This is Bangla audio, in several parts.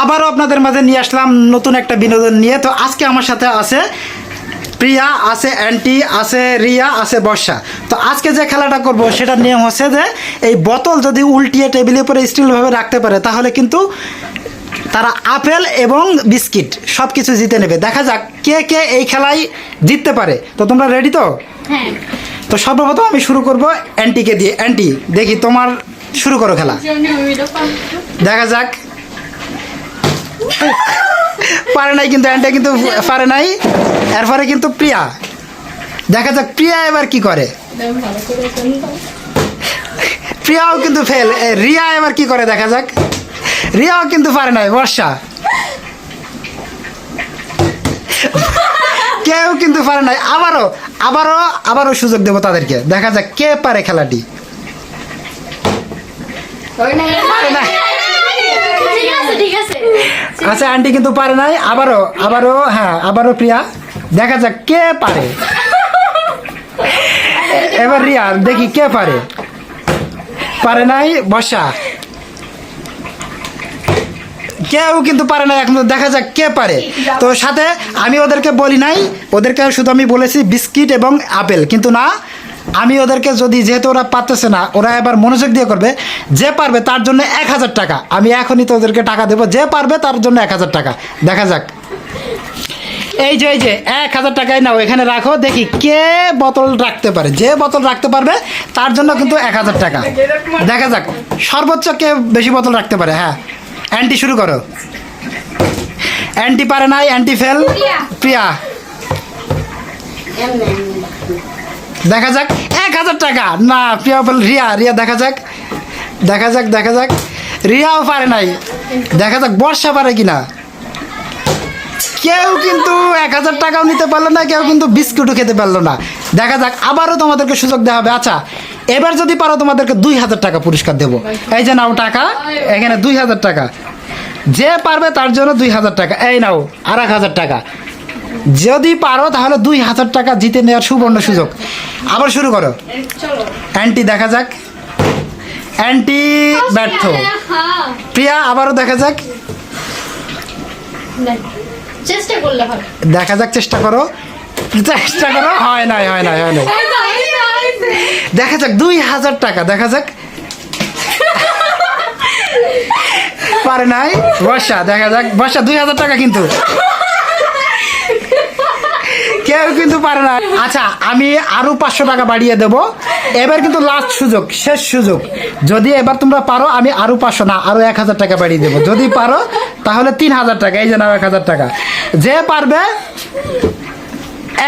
আবারও আপনাদের মাঝে নিয়ে আসলাম নতুন একটা বিনোদন নিয়ে। তো আজকে আমার সাথে আছে প্রিয়া আছে অ্যান্টি আছে রিয়া আছে বর্ষা। তো আজকে যে খেলাটা করব সেটার নিয়ম হচ্ছে যে এই বোতল যদি উল্টিয়ে টেবিলের উপরে স্টিলভাবে রাখতে পারে তাহলে কিন্তু তারা আপেল এবং বিস্কিট সব কিছু জিতে নেবে। দেখা যাক কে কে এই খেলায় জিততে পারে। তো তোমরা রেডি তো? হ্যাঁ। তো সর্বপ্রথম আমি শুরু করব অ্যান্টিকে দিয়ে। অ্যান্টি দেখি তোমার শুরু করো খেলা। দেখা যাক পারে নাই কিন্তু অ্যান্টা কিন্তু পারে নাই। এরপরে কিন্তু প্রিয়া। দেখা যাক প্রিয়া এবার কি করে। প্রিয়াও কিন্তু ফেল রিয়া এবার কি করে দেখা যাক। রিয়াও কিন্তু পারে নাই বর্ষা। কেউ কিন্তু পারে নাই। আবারও আবারও আবারও সুযোগ দেবো তাদেরকে। দেখা যাক কে পারে খেলাটি। পারে না আচ্ছা আন্টি কিন্তু পারে নাই। আবারও আবারও হ্যাঁ আবারও প্রিয়া। দেখা যাক কে পারে। এবার রিয়া, দেখি কে পারে। পারে নাই বসা কেউ কিন্তু পারে না এখন দেখা যাক কে পারে। তো সাথে আমি ওদেরকে বলি নাই, ওদেরকে শুধু আমি বলেছি বিস্কিট এবং আপেল, কিন্তু না আমি ওদেরকে যদি যেহেতু ওরা পারতেছে না ওরা এবার মনোযোগ দিয়ে করবে যে পারবে তার জন্য এক হাজার টাকা। আমি এখনই তো ওদেরকে টাকা দেবো যে পারবে তার জন্য এক হাজার টাকা। দেখা যাক। এই যে এই যে এক হাজার টাকায় নাও এখানে রাখো দেখি কে বোতল রাখতে পারে। যে বোতল রাখতে পারবে তার জন্য কিন্তু এক হাজার টাকা। দেখা যাক সর্বোচ্চ কে বেশি বোতল রাখতে পারে হ্যাঁ। অ্যান্টি শুরু করো। অ্যান্টি পারে নাই অ্যান্টি ফেল। প্রিয়া। দেখা যাক, এক হাজার টাকা। না, প্রিয়া বল, রিয়া রিয়া, দেখা যাক। দেখা যাক দেখা যাক। রিয়াও পারে নাই। দেখা যাক, বর্ষা পারে কিনা। কেউ কিন্তু এক হাজার টাকাও নিতে পারল না, কেউ কিন্তু বিস্কুটও খেতে পারল না। দেখা যাক, আবারও তোমাদেরকে সুযোগ দেওয়া হবে। আচ্ছা এবার যদি পারো তোমাদেরকে দুই হাজার টাকা পুরস্কার দেবো। এই যে নাও টাকা, এখানে দুই হাজার টাকা। যে পারবে তার জন্য দুই হাজার টাকা। এই নাও আর এক হাজার টাকা। যদি পারো তাহলে দুই হাজার টাকা জিতে নেওয়ার সুবর্ণ সুযোগ। আবার শুরু করো। অ্যান্টি দেখা যাক। অ্যান্টি ব্যর্থ। প্রিয়া আবারও দেখা যাক। চেষ্টা করলে দেখা যাক চেষ্টা করো। চেষ্টা করো। হয় নাই। হয় নাই হয় নাই। দেখা যাক দুই হাজার টাকা দেখা যাক। পারে নাই। বর্ষা দেখা যাক। বর্ষা দুই হাজার টাকা কিন্তু। কেউ কিন্তু পারে না। আচ্ছা আমি আরও পাঁচশো টাকা বাড়িয়ে দেব। এবার কিন্তু লাস্ট সুযোগ, শেষ সুযোগ। যদি এবার তোমরা পারো, আমি আরও পাঁচশো না, আরও এক হাজার টাকা বাড়িয়ে দেবো। যদি পারো, তাহলে তিন হাজার টাকা, এই যে নাও এক হাজার টাকা। যে পারবে,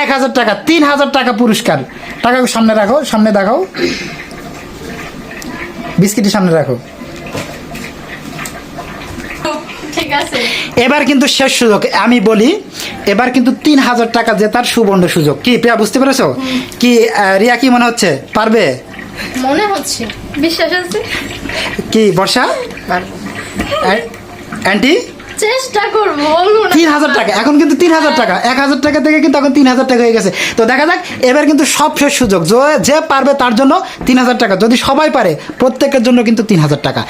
এক হাজার টাকা, তিন হাজার টাকা পুরস্কার। টাকা সামনে রাখো, সামনে দেখাও। বিস্কিটের সামনে রাখো ঠিক আছে এবার কিন্তু শেষ সুযোগ আমি বলি এবার কিন্তু তিন হাজার টাকা জেতার সুবর্ণ সুযোগ। কি প্রিয়া বুঝতে পেরেছ? কি রিয়া কি মনে হচ্ছে? পারবে? মনে হচ্ছে। বিশ্বাস আছে? কি বর্ষা? Aunty anti? চেষ্টা করব তিন হাজার টাকা এখন কিন্তু তিন হাজার টাকা। এক হাজার টাকা থেকে কিন্তু এখন তিন হাজার টাকা হয়ে গেছে। তো দেখা যাক এবার কিন্তু সব শেষ সুযোগ। যে- যে পারবে তার জন্য তিন হাজার টাকা। যদি সবাই পারে প্রত্যেকের জন্য কিন্তু তিন হাজার টাকা।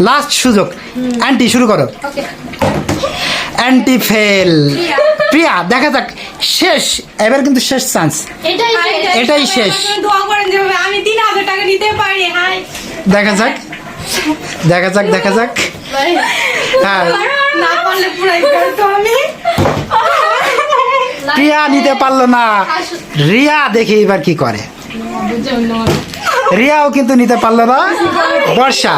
লাস্ট সুযোগ। অ্যান্টি শুরু করো। Aunty fail Priya. দেখা যাক। শেষ। এবার কিন্তু শেষ চান্স এটাই শেষ। এটাই শেষ। দোয়া করেন যে আমি তিন হাজার টাকা নিতে পারি। দেখা যাক। দেখা যাক দেখা যাক। হ্যাঁ। না পারলে পুরাই করতো আমি। প্রিয়া নিতে পারল না। রিয়া দেখি এবার কি করে। রিয়াও কিন্তু নিতে পারল না। বর্ষা।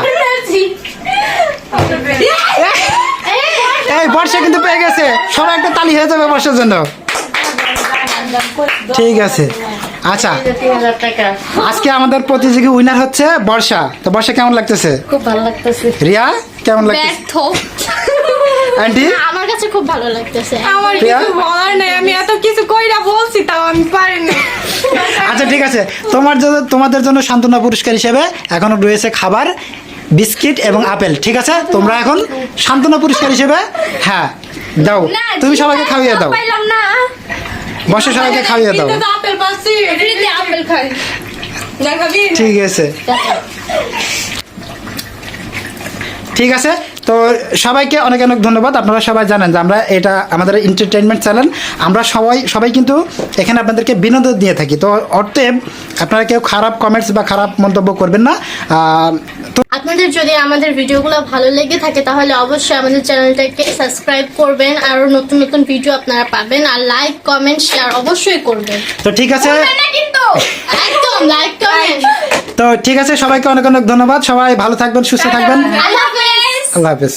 এই বর্ষা কিন্তু পেয়ে গেছে। সবাই একটা তালি হয়ে যাবে বর্ষার জন্য। ঠিক আছে। আচ্ছা। আজকে আমাদের প্রতিযোগী উইনার হচ্ছে বর্ষা। তো বর্ষা কেমন লাগতেছে? খুব ভালো লাগতেছে। রিয়া কেমন লাগতেছে? আন্টি আমার কাছে খুব ভালো লাগতেছে আমার কিছু বলার নাই আমি এত কিছু কইরা বলছি তাও আমি পারিনি আচ্ছা ঠিক আছে। তোমার জন্য তোমাদের জন্য সান্ত্বনা পুরস্কার হিসেবে এখনও রয়েছে খাবার বিস্কিট এবং আপেল ঠিক আছে? তোমরা এখন সান্ত্বনা পুরস্কার হিসেবে হ্যাঁ দাও। তুমি সবাইকে খাইয়ে দাও। পাইলাম বসে সবাইকে খাইয়ে দাও। ঠিক আছে। ঠিক আছে? তো সবাইকে অনেক অনেক ধন্যবাদ। আপনারা সবাই জানেন যে আমরা এটা আমাদের এন্টারটেনমেন্ট চ্যানেল আমরা সবাই সবাই কিন্তু এখানে আপনাদেরকে বিনোদন দিয়ে থাকি। তো অতএব আপনারা কেউ খারাপ কমেন্টস বা খারাপ মন্তব্য করবেন না। তো আপনাদের যদি আমাদের ভিডিওগুলো ভালো লেগে থাকে তাহলে অবশ্যই আমাদের চ্যানেলটাকে সাবস্ক্রাইব করবেন। আরও নতুন নতুন ভিডিও আপনারা পাবেন। আর লাইক কমেন্ট শেয়ার অবশ্যই করবেন। তো ঠিক আছে। একদম লাইক কমেন্ট তো ঠিক আছে সবাইকে অনেক অনেক ধন্যবাদ। সবাই ভালো থাকবেন সুস্থ থাকবেন। আল্লাহ হাফেজ। আল্লাহ হাফিজ।